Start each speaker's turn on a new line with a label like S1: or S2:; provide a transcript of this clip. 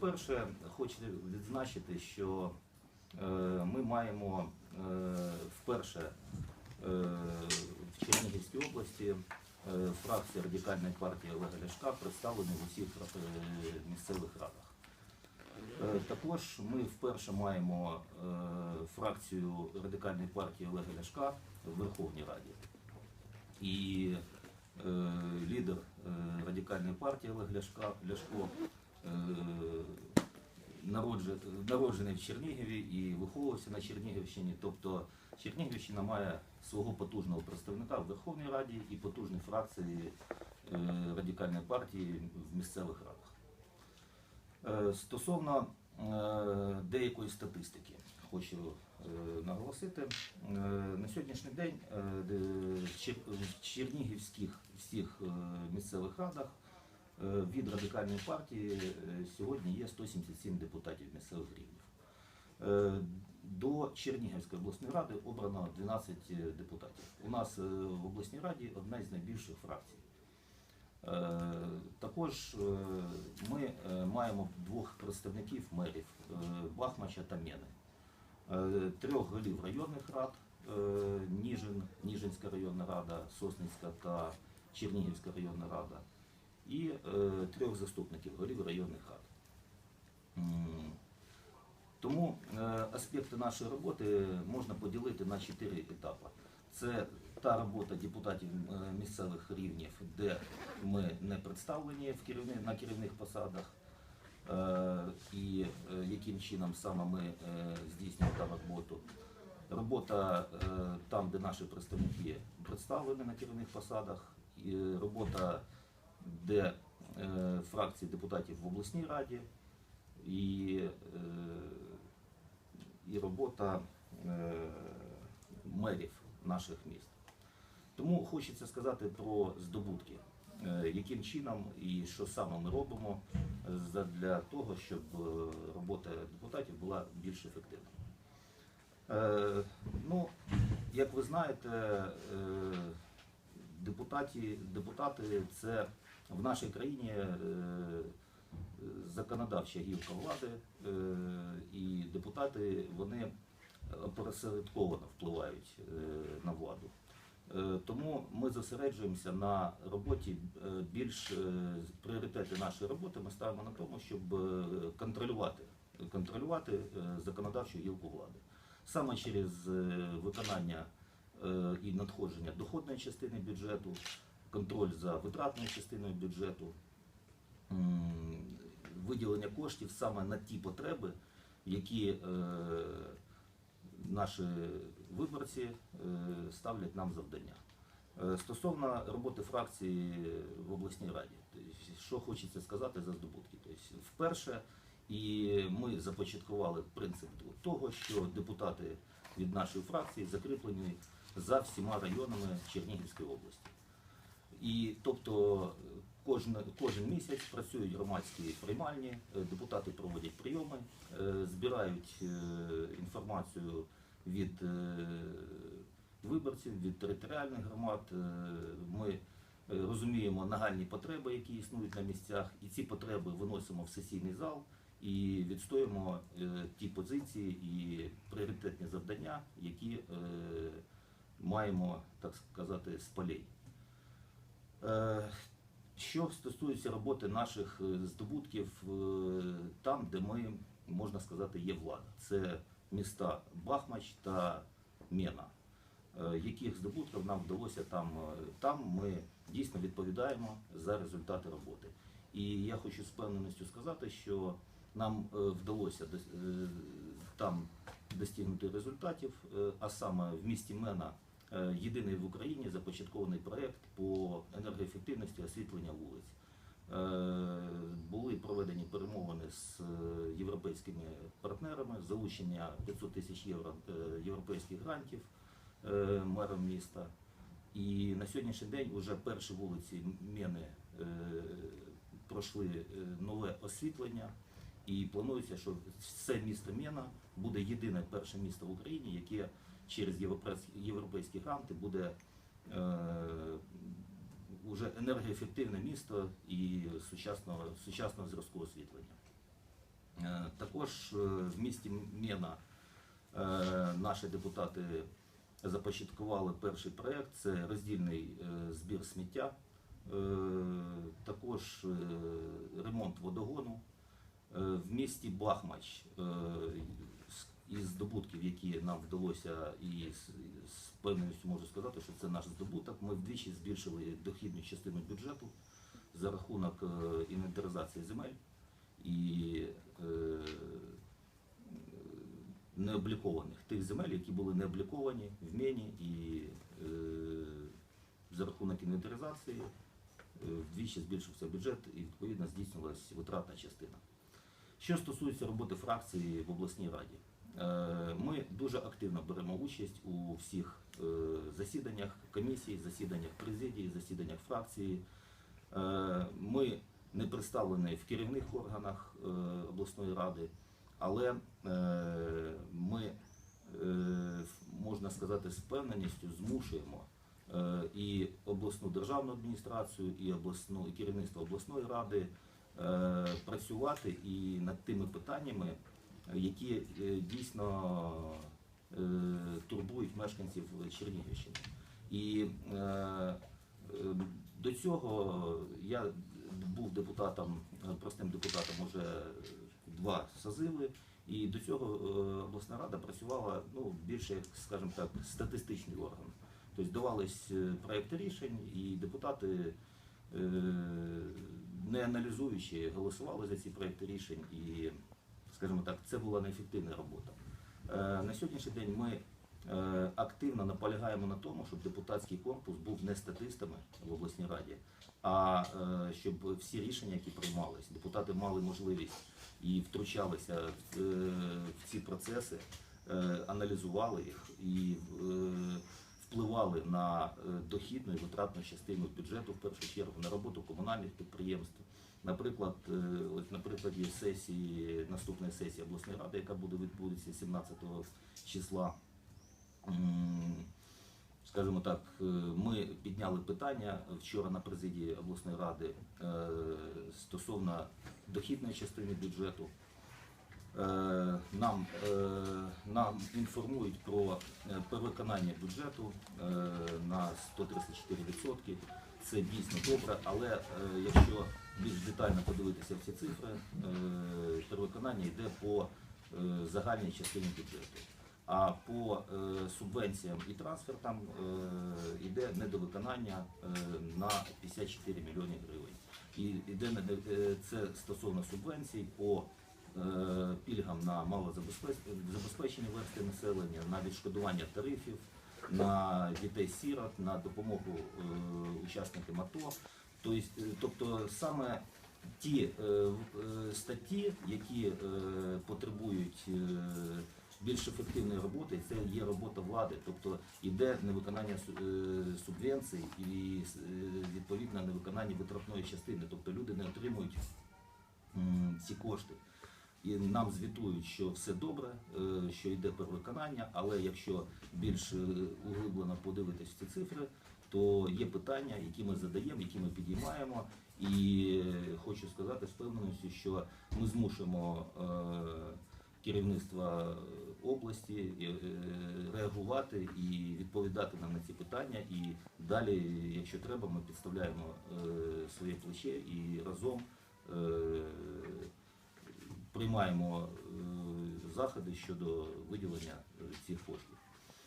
S1: По-перше, хочу відзначити, що е, ми маємо е, вперше е, в Чернігівській області фракція радикальної партії Олега Ляшка представлена в усіх місцевих радах. Також ми вперше маємо фракцію радикальної партії Олега Ляшка в Верховній Раді. І лідер радикальної партії Олег Ляшко народжений, народжений в Чернігові і виховувався на Чернігівщині. Тобто Чернігівщина має свого потужного представника в Верховній Раді і потужні фракції е, радикальної партії в місцевих радах. Е, Стосовно е, деякої статистики, хочу е, наголосити. Е, На сьогоднішній день е, в Чер- чернігівських всіх е, місцевих радах е, від радикальної партії е, сьогодні є 177 депутатів місцевих рівнів. Е, До Чернігівської обласної ради обрано 12 депутатів. У нас е, в обласній раді одна із найбільших фракцій. Е, Також е, ми е, маємо двох представників мерів е, Бахмача та Мєни, Е, трьох голів районних рад е, Ніжин, Ніжинська районна рада, Сосницька та Чернігівська районна рада, і е, трьох заступників голів районних рад. Тому е, аспекти нашої роботи можна поділити на чотири етапи. Це та робота депутатів е, місцевих рівнів, де ми не представлені в керівни, на керівних посадах, е, і е, яким чином саме ми е, здійснюємо там роботу. Робота е, там, де наші представники представлені на керівних посадах, і робота, де е, фракції депутатів в обласній раді, і, е, і робота е, мерів наших міст. Тому хочеться сказати про здобутки, яким чином і що саме ми робимо для того, щоб робота депутатів була більш ефективною. Ну, як ви знаєте, депутаті, депутати це в нашій країні е, законодавча гілка влади, е, і депутати вони опосередковано впливають е, на владу. Тому ми зосереджуємося на роботі більш пріоритети нашої роботи ми ставимо на тому, щоб контролювати, контролювати законодавчу гілку влади. Саме через виконання і надходження доходної частини бюджету, контроль за витратною частиною бюджету, виділення коштів саме на ті потреби, які е, наші виборці е, ставлять нам завдання. Е, Стосовно роботи фракції в обласній раді, що хочеться сказати за здобутки. Тобто, вперше і ми започаткували принцип того, що депутати від нашої фракції закріплені за всіма районами Чернігівської області. І тобто кожен, кожен місяць працюють громадські приймальні, е, депутати проводять прийоми, е, збирають е, інформацію від виборців, від територіальних громад. Ми розуміємо нагальні потреби, які існують на місцях, і ці потреби виносимо в сесійний зал і відстоїмо е, ті позиції і пріоритетні завдання, які маємо, так сказати, з полей. Е, Що стосується роботи наших е, здобутків е, там, де ми, можна сказати, є влада. Це міста Бахмач та Мена. Яких здобутків нам вдалося там, там ми дійсно відповідаємо за результати роботи. І я хочу з певненістю сказати, що нам вдалося там достигнути результатів, а саме в місті Мена єдиний в Україні започаткований проєкт по енергоефективності освітлення вулиць. Е, Були проведені перемовини з е, європейськими партнерами, залучення 500 тисяч євро е, європейських грантів е, мером міста. І на сьогоднішній день вже перші вулиці Мени е, пройшли е, нове освітлення. І планується, що це місто Мена буде єдине перше місто в Україні, яке через європейські, гранти буде е, уже енергоефективне місто і сучасного, сучасного зразку освітлення. Е, Також е, в місті Мєна е, наші депутати започаткували перший проєкт це роздільний е, збір сміття, Е, також е, ремонт водогону. Е, В місті Бахмач е, із здобутків, які нам вдалося, і з, певністю можу сказати, що це наш здобуток. Ми вдвічі збільшили дохідну частину бюджету за рахунок е, інвентаризації земель і необлікованих тих земель, які були не обліковані в Мені, і за рахунок інвентаризації вдвічі збільшився бюджет і відповідно здійснилась витратна частина. Що стосується роботи фракції в обласній раді, е, ми дуже активно беремо участь у всіх е, засіданнях комісій, засіданнях президії, засіданнях фракції. Е, Ми не представлені в керівних органах обласної ради, але ми, можна сказати, з впевненістю змушуємо і обласну державну адміністрацію, і обласну і керівництво обласної ради працювати і над тими питаннями, які е, дійсно е, турбують мешканців Чернігівщини. І е, е, до цього я був депутатом, е, простим депутатом уже два созиви, і до цього е, обласна рада працювала ну, більше, скажімо так, статистичний орган. Тобто давались е, проекти рішень, і депутати, е, не аналізуючи, голосували за ці проекти рішень, і, скажімо так, це була неефективна робота. Е, На сьогоднішній день ми е, активно наполягаємо на тому, щоб депутатський корпус був не статистами в обласній раді, а е, щоб всі рішення, які приймались, депутати мали можливість і втручалися в, е, ці процеси, е, аналізували їх і впливали на е, дохідну і витратну частину бюджету в першу чергу на роботу комунальних підприємств. Наприклад, е, на прикладі сесії наступної сесії обласної ради, яка буде відбудеться 17 числа. Скажімо так, е, ми підняли питання вчора на президії обласної ради стосовно дохідної частини бюджету. Е, Нам, е, нам інформують про е, перевиконання бюджету на 134%. Це дійсно добре, але якщо більш детально подивитися в ці цифри, перевиконання йде по загальній частині бюджету. А по субвенціям і трансфертам йде недовиконання на 54 мільйони гривень. І йде це стосовно субвенцій по пільгам на малозабезпечені верстви населення, на відшкодування тарифів, на дітей-сірот, на допомогу е, учасникам АТО. Тобто, е, тобто саме ті е, е, статті, які е, потребують е, більш ефективної роботи, це є робота влади, тобто йде невиконання е, субвенцій і е, відповідно невиконання витратної частини, тобто люди не отримують ці кошти. І нам звітують, що все добре, е, що йде перевиконання, але якщо більш е, углублено подивитись ці цифри, то є питання, які ми задаємо, які ми підіймаємо. І е, хочу сказати з певненістю, що ми змушуємо керівництво області реагувати і відповідати нам на ці питання. І далі, якщо треба, ми підставляємо своє плече і разом. Приймаємо е, заходи щодо виділення е, цих коштів.